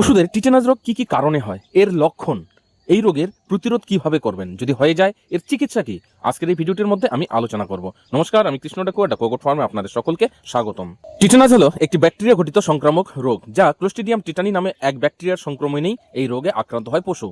পশুদের টিটেনাস রোগ কি কি কারণে হয়? এর লক্ষণ, এই রোগের প্রতিরোধ কীভাবে করবেন? যদি হয়ে যায়, এর চিকিৎসা কি? আজকের এই ভিডিওটির মধ্যে আমি আলোচনা করব। নমস্কার, আমি কৃষ্ণ ডাকু এটা কোকট ফার্মে আপনাদের সকলকে স্বাগতম। টিটেনাস হলো একটি ব্যাকটেরিয়া ঘটিত সংক্রামক রোগ, যা ক্লোস্টিডিয়াম টিটানি নামে এক ব্যাকটেরিয়ার সংক্রমণেই এই রোগে আক্রান্ত হয় পশু।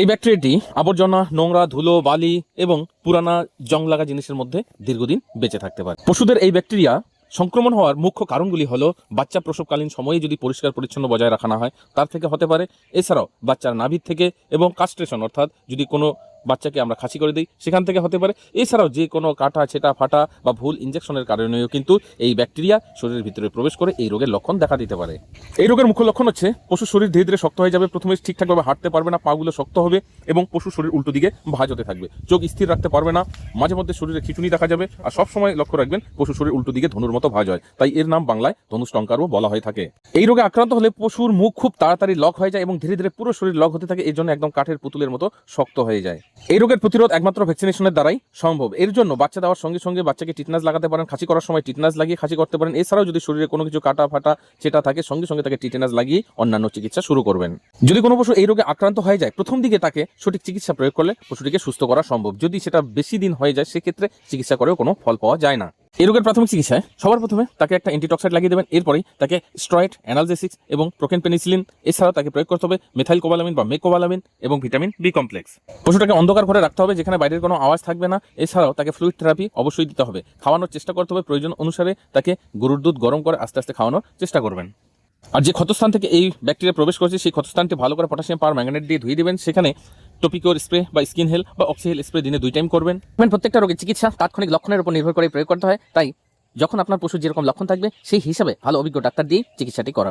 এই ব্যাকটেরিয়াটি আবর্জনা, নোংরা, ধুলো, বালি এবং পুরানা জং লাগা জিনিসের মধ্যে দীর্ঘদিন বেঁচে থাকতে পারে। পশুদের এই ব্যাকটেরিয়া সংক্রমণ হওয়ার মুখ্য কারণগুলি হলো, বাচ্চা প্রসবকালীন সময়ে যদি পরিষ্কার পরিচ্ছন্ন বজায় রাখা না হয়, তার থেকে হতে পারে, এছাড়াও বাচ্চার নাভির থেকে এবং কাস্ট্রেশন অর্থাৎ যদি কোনো বাচ্চাকে আমরা খাসি করে দিই। সেখান থেকে হতে পারে, এছাড়াও যে কোনো কাটা, ছেটা, ফাটা বা ভুল ইঞ্জেকশনের কারণেও কিন্তু এই ব্যাকটেরিয়া শরীরের ভিতরে প্রবেশ করে এই রোগের লক্ষণ দেখা দিতে পারে। এই রোগের মুখ্য লক্ষণ হচ্ছে, পশুর শরীর ধীরে ধীরে শক্ত হয়ে যাবে, প্রথমে ঠিকঠাকভাবে হাঁটতে পারবে না, পাগুলো শক্ত হবে এবং পশুর শরীর উল্টো দিকে ভাঁজ হতে থাকবে। চোখ স্থির রাখতে পারবে না, মাঝে মধ্যে শরীরে খিচুনি দেখা যাবে আর সব সময় লক্ষ্য রাখবেন, পশুর শরীর উল্টো দিকে ধনুর মতো ভাঁজ হয়। তাই এর নাম বাংলায় ধনুষ টঙ্কারও বলা হয়ে থাকে। এই রোগে আক্রান্ত হলে পশুর মুখ খুব তাড়াতাড়ি লক হয়ে যায় এবং ধীরে ধীরে পুরো শরীর লক হতে থাকে, এর জন্য একদম কাঠের পুতুলের মতো শক্ত হয়ে যায়। এই রোগের প্রতিরোধ একমাত্র ভ্যাকসিনেশনের দ্বারাই সম্ভব। এর জন্য বাচ্চা দেওয়ার সঙ্গে সঙ্গে বাচ্চাকে টিটনাস লাগাতে পারেন, খাসি করার সময় টিটনাস লাগিয়ে খাসি করতে পারেন। এছাড়াও যদি শরীরে কোনো কিছু কাটা ফাটা চেটা থাকে, সঙ্গে সঙ্গে তাকে টিটেনাস লাগিয়ে অন্যান্য চিকিৎসা শুরু করবেন। যদি কোনো পশু এই রোগে আক্রান্ত হয়ে যায়, প্রথম দিকে তাকে সঠিক চিকিৎসা প্রয়োগ করলে পশুটিকে সুস্থ করা সম্ভব। যদি সেটা বেশি দিন হয়ে যায়, সেক্ষেত্রে চিকিৎসা করেও কোনো ফল পাওয়া যায় না। এই রোগের প্রাথমিক চিকিৎসায় সবার প্রথমে তাকে একটা অ্যান্টিটক্সাইড লাগিয়ে দেবেন এরপরেই তাকে স্ট্রয়েড অ্যানালজেসিক্স এবং প্রোকেন পেনিসিলিন এছাড়াও তাকে প্রয়োগ করতে হবে মেথাইল কোবালামিন বা মেকোবালামিন এবং ভিটামিন বি কমপ্লেক্স পশুটাকে অন্ধকার ঘরে রাখতে হবে, যেখানে বাইরের কোনো আওয়াজ থাকবে না। এছাড়াও তাকে ফ্লুইড থেরাপি অবশ্যই দিতে হবে। খাওয়ানোর চেষ্টা করতে হবে, প্রয়োজন অনুসারে তাকে গরুর দুধ গরম করে আস্তে আস্তে খাওয়ানোর চেষ্টা করবেন। আর যে ক্ষতস্থান থেকে এই ব্যাকটেরিয়া প্রবেশ করেছে, সেই ক্ষতস্থানটি ভালো করে পটাশিয়াম পার ম্যাগনেট দিয়ে ধুয়ে দেবেন। সেখানে টপিকোর স্প্রে বা স্কিন হেল বা অক্সিহেল স্প্রে দিনে দুই টাইম করবেন। প্রত্যেকটা রোগের চিকিৎসা তাৎক্ষণিক লক্ষণের উপর নির্ভর করে প্রয়োগ করতে হয়। তাই যখন আপনার পশুর যেরকম লক্ষণ থাকবে, সেই হিসাবে ভালো অভিজ্ঞ ডাক্তার দিয়ে চিকিৎসাটি করাবেন।